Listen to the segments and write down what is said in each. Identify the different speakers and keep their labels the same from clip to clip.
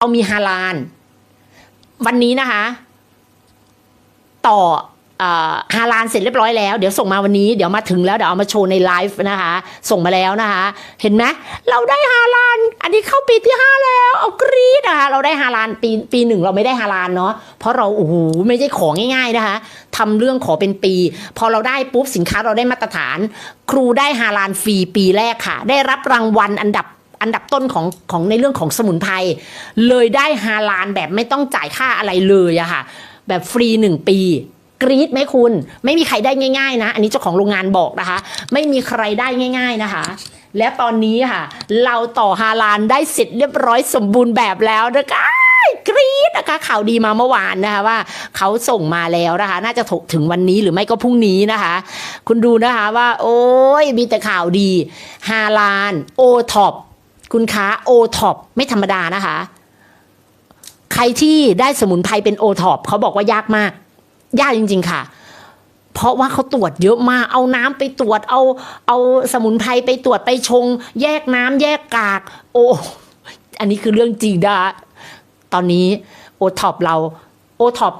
Speaker 1: เรามีฮาลาน วันนี้นะคะ ต่ออฮาลานเสร็จเรียบร้อยแล้ว เดี๋ยวส่งมาวันนี้เดี๋ยวมาถึงแล้วเดี๋ยวเอามาโชว์ในไลฟ์นะคะ ส่งมาแล้วนะคะ เห็นไหมเราได้ฮาลาน อันนี้เข้าปีที่ห้าแล้ว เอากรีดนะคะเราได้ฮาลานปีปีหนึ่งเราไม่ได้ฮาลานเนาะเพราะเราโอ้โหไม่ใช่ของง่าย ๆนะคะทำเรื่องขอเป็นปี พอเราได้ปุ๊บสินค้าเราได้มาตรฐาน ครูได้ฮาลานฟรีปีแรกค่ะ ได้รับรางวัลอันดับ อันดับต้นของของในเรื่องของสมุนไพรเลยได้ฮาลานแบบไม่ต้องจ่ายค่าอะไรเลยอะค่ะ แบบฟรีหนึ่งปีกรี๊ดไหมคุณ ไม่มีใครได้ง่ายๆนะ อันนี้เจ้าของโรงงานบอกนะคะ ไม่มีใครได้ง่าย ๆนะคะ และตอนนี้ค่ะ เราต่อฮาลานได้เสร็จเรียบร้อยสมบูรณ์แบบแล้วนะคะกรี๊ดนะคะข่าวดีมาเมื่อวานนะคะว่าเขาส่งมาแล้วนะคะ น่าจะถกถึงวันนี้หรือไม่ก็พรุ่งนี้นะคะ คุณดูนะคะว่า โอ้ยมีแต่ข่าวดีฮาลานโอท็อป คุณค้าโอท็อปไม่ธรรมดานะคะ ใครที่ได้สมุนไพรเป็นโอท็อปเขาบอกว่ายากมาก ยากจริง ๆ ค่ะ เพราะว่าเขาตรวจเยอะมาก เอาน้ำไปตรวจเอา เอาสมุนไพรไปตรวจไปชง แยกน้ำแยกกาก โอ อันนี้คือเรื่องจริงนะตอนนี้โอท็อปเราโอท็อป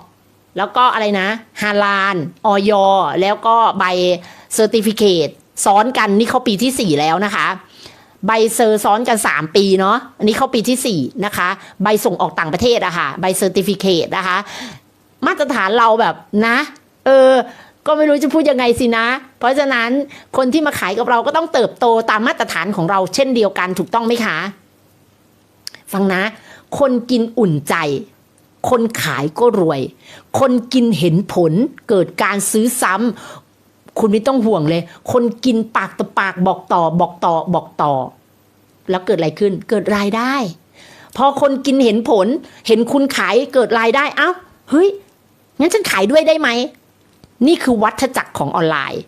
Speaker 1: แล้วก็อะไรนะฮาลานออยแล้วก็ใบเซอร์ติฟิเคตซ้อนกันนี่เขาปีที่4แล้วนะคะ ใบเซอร์ซ้อนกัน 3 ปีเนาะอันนี้เข้าปีที่ 4 นะคะ ใบส่งออกต่างประเทศอะค่ะ ใบเซอร์ติฟิเคตนะคะ มาตรฐานเราแบบนะ เออ ก็ไม่รู้จะพูดยังไงสินะ เพราะฉะนั้นคนที่มาขายกับเราก็ต้องเติบโตตามมาตรฐานของเราเช่นเดียวกันถูกต้องไหมคะ ฟังนะ คนกินอุ่นใจ คนขายก็รวย คนกินเห็นผลเกิดการซื้อซ้ำ คุณไม่ต้องห่วงเลย คนกินปากต่อปากบอกต่อบอกต่อบอกต่อ แล้วเกิดอะไรขึ้น เกิดรายได้ พอคนกินเห็นผล เห็นคุณขายเกิดรายได้ เอ้า เฮ้ย งั้นฉันขายด้วยได้ไหม นี่คือวัฏจักรของออนไลน์